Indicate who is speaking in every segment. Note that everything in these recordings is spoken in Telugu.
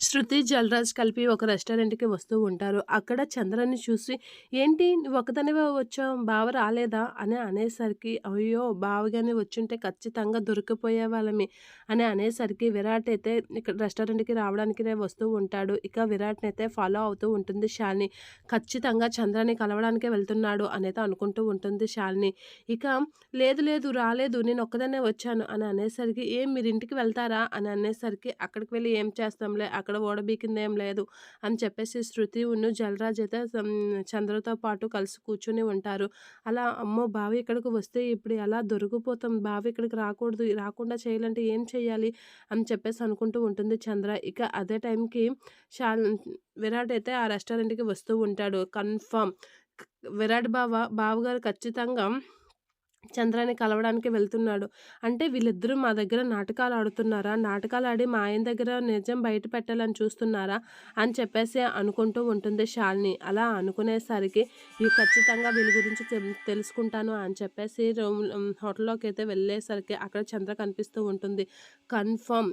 Speaker 1: శృతి, జలరాజ్ కలిపి ఒక రెస్టారెంట్‌కి వస్తూ ఉంటారు. అక్కడ చంద్రని చూసి, "ఏంటి ఒకదానివే వచ్చాం వచ్చావు, బావ రాలేదా?" అని అనేసరికి, "అయ్యో! బావగానే వచ్చుంటే ఖచ్చితంగా దొరికిపోయే దొరికిపోయేవాళ్ళమి" అని అనేసరికి విరాట్ అయితే ఇక్కడ రెస్టారెంట్‌కి రావడానికినే వస్తూ ఉంటాడు. ఇక విరాట్ని అయితే ఫాలో అవుతూ ఉంటుంది శాలిని. ఖచ్చితంగా చంద్రని కలవడానికే వెళ్తున్నాడు అనేది అనుకుంటూ ఉంటుంది శాలిని. ఇక లేదు లేదు రాలేదు నేను ఒక్కదానే వచ్చాను అని అనేసరికి, "ఏం మీరు ఇంటికి వెళ్తారా?" అని అనేసరికి, "అక్కడికి వెళ్ళి ఏం చేస్తాంలే అక్కడ ఓడబీకిందేం లేదు అని చెప్పేసి శృతి ఉన్ను జలరాజ్ అయితే చంద్రతో పాటు కలిసి కూర్చొని ఉంటారు. అలా అమ్మో! బావి ఇక్కడికి వస్తే ఇప్పుడు ఎలా దొరికిపోతాం. బావి ఇక్కడికి రాకూడదు. రాకుండా చేయాలంటే ఏం చేయాలి? అని చెప్పేసి అనుకుంటూ ఉంటుంది చంద్ర. ఇక అదే టైంకి షా విరాట్ అయితే ఆ రెస్టారెంట్‌కి వస్తూ ఉంటాడు. కన్ఫామ్ విరాట్ బావ బావగారు ఖచ్చితంగా చంద్రాన్ని కలవడానికి వెళ్తున్నాడు. అంటే వీళ్ళిద్దరూ మా దగ్గర నాటకాలు ఆడుతున్నారా? నాటకాలు ఆడి మా ఆయన దగ్గర నిజం బయట పెట్టాలని చూస్తున్నారా? అని చెప్పేసి అనుకుంటూ ఉంటుంది షాల్ని అలా అనుకునేసరికి ఇవి ఖచ్చితంగా వీళ్ళ గురించి తెలుసుకుంటాను అని చెప్పేసి రూమ్ హోటల్లోకి అయితే వెళ్ళేసరికి అక్కడ చంద్ర కనిపిస్తూ ఉంటుంది. కన్ఫర్మ్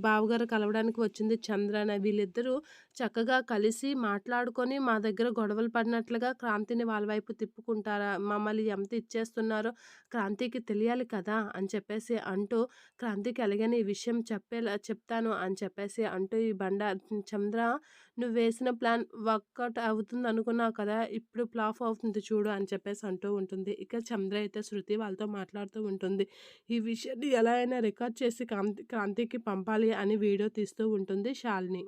Speaker 1: బావగారు కలవడానికి వచ్చింది చంద్రనే. వీళ్ళిద్దరూ చక్కగా కలిసి మాట్లాడుకొని మా దగ్గర గొడవలు పడినట్లుగా క్రాంతిని వాళ్ళ వైపు తిప్పుకుంటారా? మమ్మల్ని ఎంత ఇచ్చేస్తున్నారో క్రాంతికి తెలియాలి కదా! అని చెప్పేసి అంటూ క్రాంతికి ఎలాగైనా ఈ విషయం చెప్పేలా చెప్తాను అని చెప్పేసి అంటూ ఈ బండ చంద్ర నువ్వు వేసిన ప్లాన్ వర్కౌట్ అవుతుంది అనుకున్నావు కదా! ఇప్పుడు ఫ్లాప్ అవుతుంది చూడు అని చెప్పేసి అంటూ ఉంటుంది. ఇక చంద్ర అయితే శృతి వాళ్ళతో మాట్లాడుతూ ఉంటుంది. ఈ విషయాన్ని ఎలా అయినా రికార్డ్ చేసి క్రాంతి క్రాంతికి పంపాలి అని వీడియో తీస్తూ ఉంటుంది శాలిని.